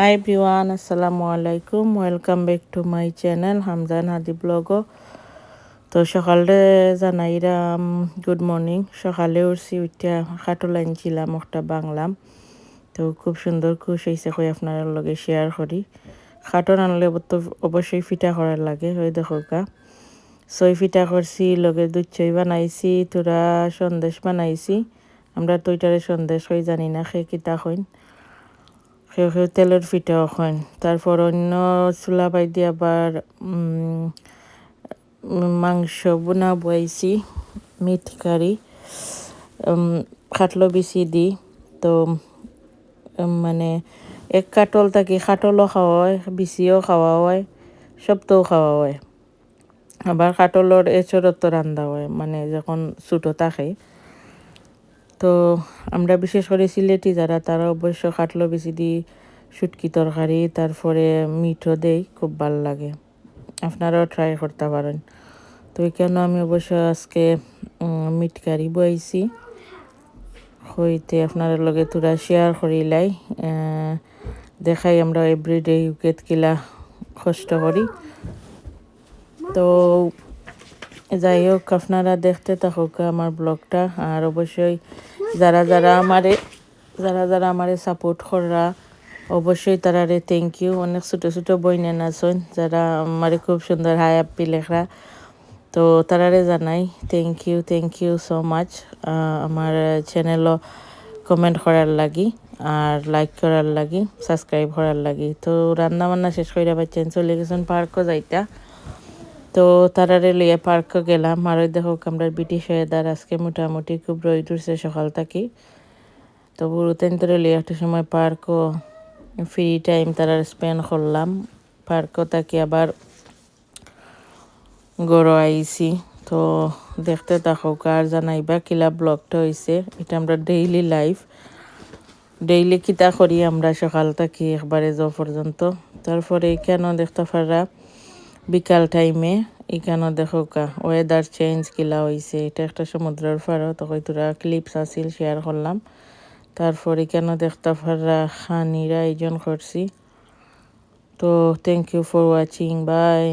High বিওয়ান আসসালামু আলাইকুম welcome back to my channel Hamjan Hadi blog তো সকালে জানাইরাম গুড মর্নিং সকালে উঠছি উঠা খাটো লাইনছিলাম, একটা বাংলাম। তো খুব সুন্দর খুশ হয়েছে কই আপনার লগে শেয়ার করি। খাটো আনলে তো অবশ্যই ফিটা করার লাগে, ওই দেখো কা সই ফিটা করছি, লগে দুধ চই বানাইছি, তোরা সন্দেশ বানাইছি। আমরা তৈটারে সন্দেশ হই জানি না, সে কিতা হইন কেউ কেউ তেলের ফিটাও খান তারপর অন্য চুলা বাই দিয়ে আবার মাংস বোনা বইছি মিট কারি। খাটলো বেশি দি, তো মানে এক কাটল থাকি খাটলও খাওয়া হয় বিচিও খাওয়া হয় সবটাও খাওয়া হয়। আবার কাটলর এচরত রান্দা হয় মানে যখন ছোটো থাকে তো আমরা বিশেষ করে সিলেটি যারা, তারা অবশ্য কাটলো বেশি দিই শুটকি তরকারি, তারপরে মিঠও দেই, খুব ভালো লাগে। আপনারাও ট্রাই করতে পারেন। তো কেন আমি অবশ্য আজকে মিট কারি বইছি। হইতে আপনার লগে তোরা শেয়ার করিলাই দেখাই আমরা এভরিডে ইউকেট কিলা কষ্ট করি। তো যাই হোক আপনারা দেখতে থাকুক আমার ব্লগটা। আর অবশ্যই যারা যারা আমারে, যারা যারা আমারে সাপোর্ট করা অবশ্যই তারারে থ্যাংক ইউ অনেক ছোটো ছোটো বই নেন আছেন, যারা আমারে খুব সুন্দর হাই আপি লেখা তো তারারে জানাই thank you thank you so much আমার চ্যানেলও কমেন্ট করার লাগি, আর লাইক করার লাগি সাবস্ক্রাইব করার লাগি। তো রান্না বান্না শেষ করে পাচ্ছেন চলে গেছেন পার্কও যাইতা। তো তারারে লইয়া পার্ক গেলাম। আর ওই দেখো আমরা ব্রিটিশ হয়ে ওয়েদার আজকে মোটামুটি খুব রোদ উঠছে, সকাল থাকি। তো বুড়োতেন তোরে লইয়া একটা সময় পার্কও ফ্রি টাইম তারা স্পেন্ড করলাম। পার্কও থাকি আবার গড় আইসি তো দেখতে থাকো কার জানাইবা, কিলা ব্লগটা হয়েছে এটা আমরা ডেইলি লাইফ ডেইলি কিতা করি আমরা সকাল থাকি একবারে যাও পর্যন্ত। তারপরে কেন দেখতে পারা বিকাল টাইমে এখানে দেখো কা ওয়েদার চেঞ্জ কিলা হয়েছে এটা একটা সমুদ্রের ফারো তখন তোরা ক্লিপস আসিল শেয়ার করলাম। তারপর এখানে দেখতে ফাররা খানিরা আয়োজন করছি। তো thank you for watching bye